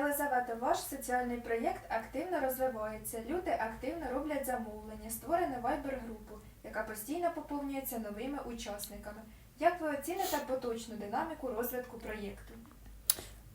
сказати, ваш соціальний проєкт активно розвивається. Люди активно роблять замовлення, створено вайбер-групу, яка постійно поповнюється новими учасниками. Як ви оціните поточну динаміку розвитку проєкту?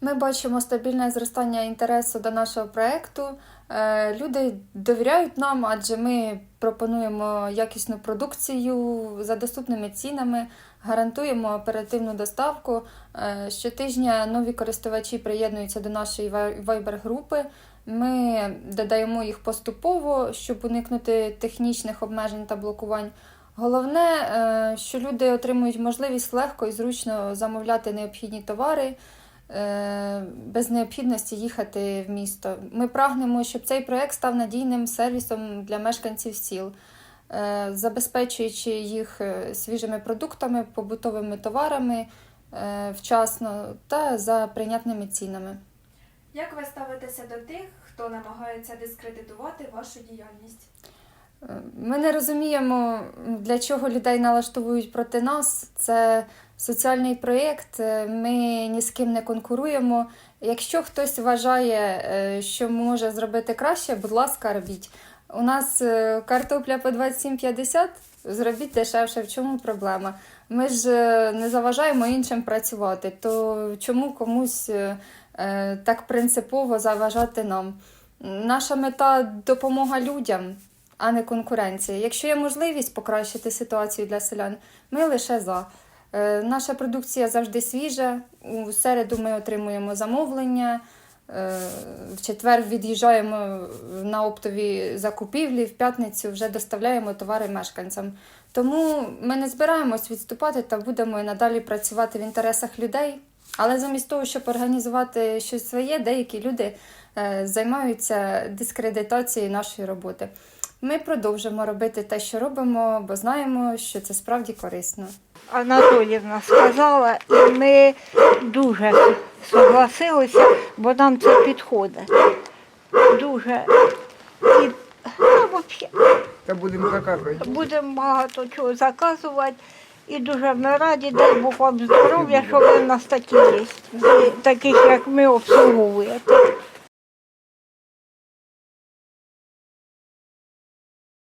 Ми бачимо стабільне зростання інтересу до нашого проєкту. Е, Люди довіряють нам, адже ми пропонуємо якісну продукцію за доступними цінами, гарантуємо оперативну доставку. Е, Щотижня нові користувачі приєднуються до нашої вайбер-групи. Ми додаємо їх поступово, щоб уникнути технічних обмежень та блокувань. Головне, е, що люди отримують можливість легко і зручно замовляти необхідні товари без необхідності їхати в місто. Ми прагнемо, щоб цей проект став надійним сервісом для мешканців сіл, е, забезпечуючи їх е, свіжими продуктами, побутовими товарами е, вчасно та за прийнятними цінами. Як ви ставитеся до тих, хто намагається дискредитувати вашу діяльність? Е, Ми не розуміємо, для чого людей налаштовують проти нас. Це соціальний проєкт, е, ми ні з ким не конкуруємо. Якщо хтось вважає, е, що може зробити краще, будь ласка, робіть. У нас е, картопля по 27,50, зробіть дешевше. В чому проблема? Ми ж не заважаємо іншим працювати, то чому комусь так принципово заважати нам? Наша мета допомога людям, а не конкуренція. Якщо є можливість покращити ситуацію для селян, ми лише за. Е, Наша продукція завжди свіжа. У середу ми отримуємо замовлення. е, В четвер від'їжджаємо на оптові закупівлі, в п'ятницю вже доставляємо товари мешканцям. Тому ми не збираємось відступати та будемо і надалі працювати в інтересах людей. Але замість того, щоб організувати щось своє, деякі люди е, займаються дискредитацією нашої роботи. Ми продовжимо робити те, що робимо, бо знаємо, що це справді корисно. Анатоліївна сказала, і ми дуже согласилися, бо нам це підходить. Дуже. І, ну, вообще, Та будемо заказувати. будемо багато чого заказувати. І дуже ми раді, дай Бог вам здоров'я, що ви в нас такі є. І таких, як ми, обслуговуєте.